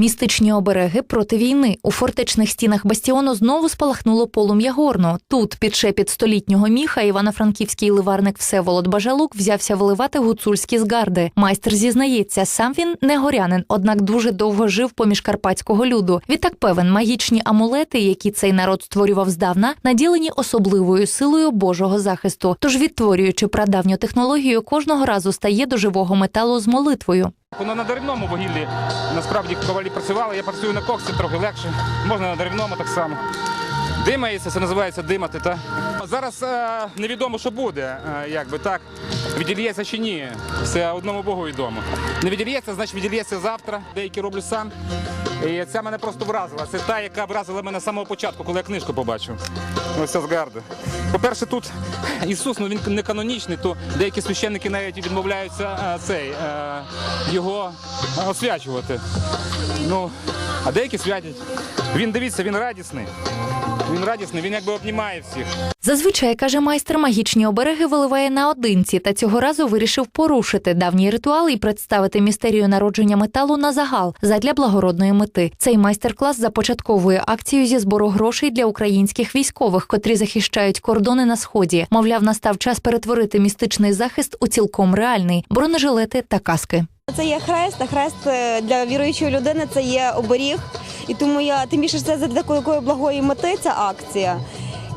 Містичні обереги проти війни. У фортечних стінах бастіону знову спалахнуло полум'я горну. Тут, під шепіт столітнього міха, івано-франківський ливарник Всеволод Бажалук взявся виливати гуцульські згарди. Майстер зізнається, сам він не горянин, однак дуже довго жив поміж карпатського люду. Відтак певен, магічні амулети, які цей народ створював здавна, наділені особливою силою Божого захисту. Тож, відтворюючи прадавню технологію, кожного разу стає до живого металу з молитвою. Воно на деревному вугіллі насправді ковалі працювали. Я працюю на коксі трохи легше. Можна на деревному так само. Димається, це називається димати. Та? Зараз е, невідомо, що буде, е, як так. Відільється чи ні. Все одному Богу відомо. Не відільється, значить відільється завтра. Деякі роблю сам. І ця мене просто вразила. Це та, яка вразила мене з самого початку, коли я книжку побачив. Ось ця згарда. По-перше, тут Ісус, ну він не канонічний, то деякі священники навіть відмовляються а, цей, а, його е, освячувати. Ну, а деякі святять. Він дивіться, він радісний. Він радісний, він якби обнімає всіх. Зазвичай каже майстер, магічні обереги виливає наодинці, та цього разу вирішив порушити давній ритуал і представити містерію народження металу на загал задля благородної мети. Цей майстер-клас започатковує акцію зі збору грошей для українських військових, котрі захищають кордони на сході. Мовляв, настав час перетворити містичний захист у цілком реальний бронежилети та каски. Це є хрест, а хрест е, для віруючої людини це є оберіг. І тому я тим більше це для такої благої мети ця акція.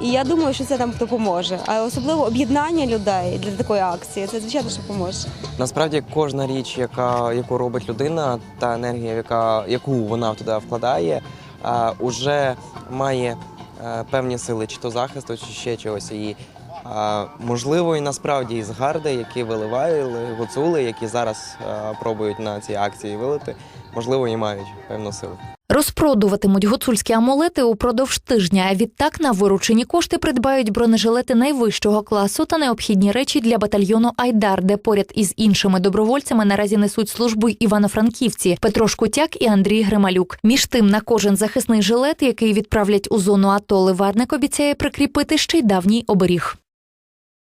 І я думаю, що це нам допоможе. А особливо об'єднання людей для такої акції. Це звичайно, що допоможе. Насправді кожна річ, яка, яку робить людина, та енергія, яка, яку вона туди вкладає, а, уже має е, певні сили, чи то захисту, чи ще чогось. І а, можливо, і насправді і згарди, які виливали гуцули, які зараз пробують на цій акції вилити, можливо, і мають певну силу. Розпродуватимуть гуцульські амулети упродовж тижня. А відтак на виручені кошти придбають бронежилети найвищого класу та необхідні речі для батальйону Айдар, де поряд із іншими добровольцями наразі несуть службу івано-франківці Петро Шкутяк і Андрій Грималюк. Між тим на кожен захисний жилет, який відправлять у зону АТО, ливарник обіцяє прикріпити ще й давній оберіг.